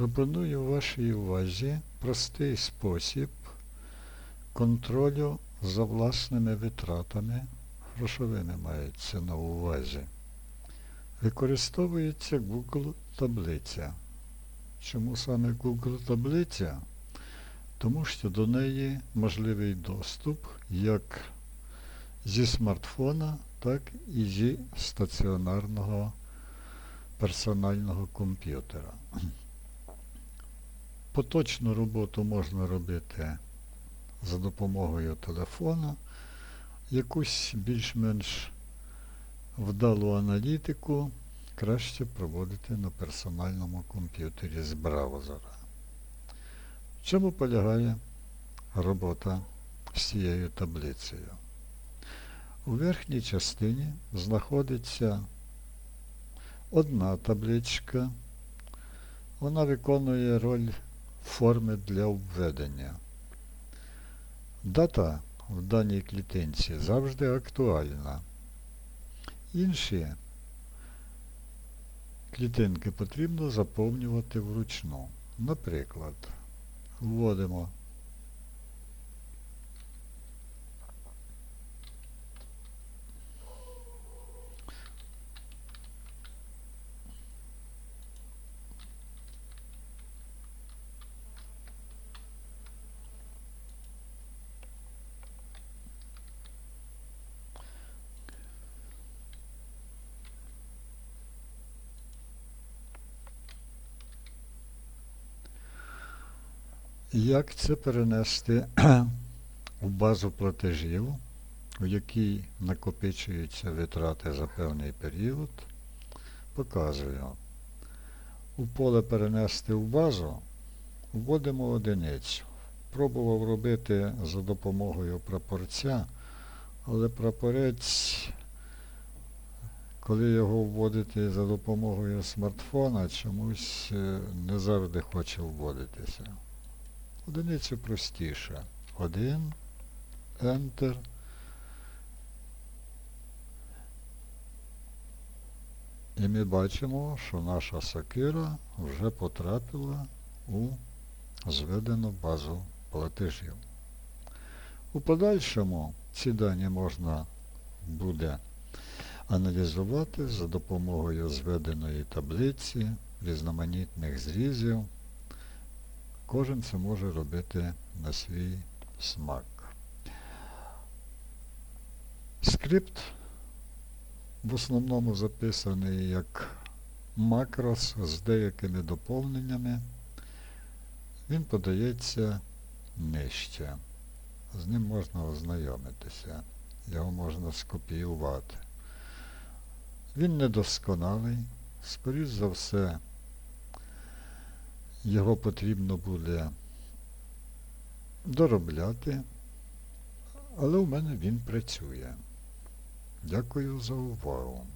Пропоную вашій увазі простий спосіб контролю за власними витратами, грошовими мається на увазі. Використовується Google таблиця. Чому саме Google таблиця? Тому що до неї можливий доступ як зі смартфона, так і зі стаціонарного персонального комп'ютера. Поточну роботу можна робити за допомогою телефона, якусь більш-менш вдалу аналітику краще проводити на персональному комп'ютері з браузера. В чому полягає робота з цією таблицею? У верхній частині знаходиться одна табличка. Вона виконує роль форми для обведення. Дата в даній клітинці завжди актуальна. Інші клітинки потрібно заповнювати вручну. Наприклад, вводимо Як це перенести у базу платежів, у якій накопичуються витрати за певний період? Показую. У поле перенести в базу вводимо одиницю. Пробував робити за допомогою прапорця, але прапорець, коли його вводити за допомогою смартфона, чомусь е, не завжди хоче вводитися. Одиницю простіше. Один, Enter. І ми бачимо, що наша сокира вже потрапила у зведену базу платежів. У подальшому ці дані можна буде аналізувати за допомогою зведеної таблиці, різноманітних зрізів. Кожен це може робити на свій смак. Скрипт в основному записаний як макрос з деякими доповненнями. Він подається нижче. З ним можна ознайомитися. Його можна скопіювати. Він недосконалий. Скоріш за все, його потрібно буде доробляти, але у мене він працює. Дякую за увагу.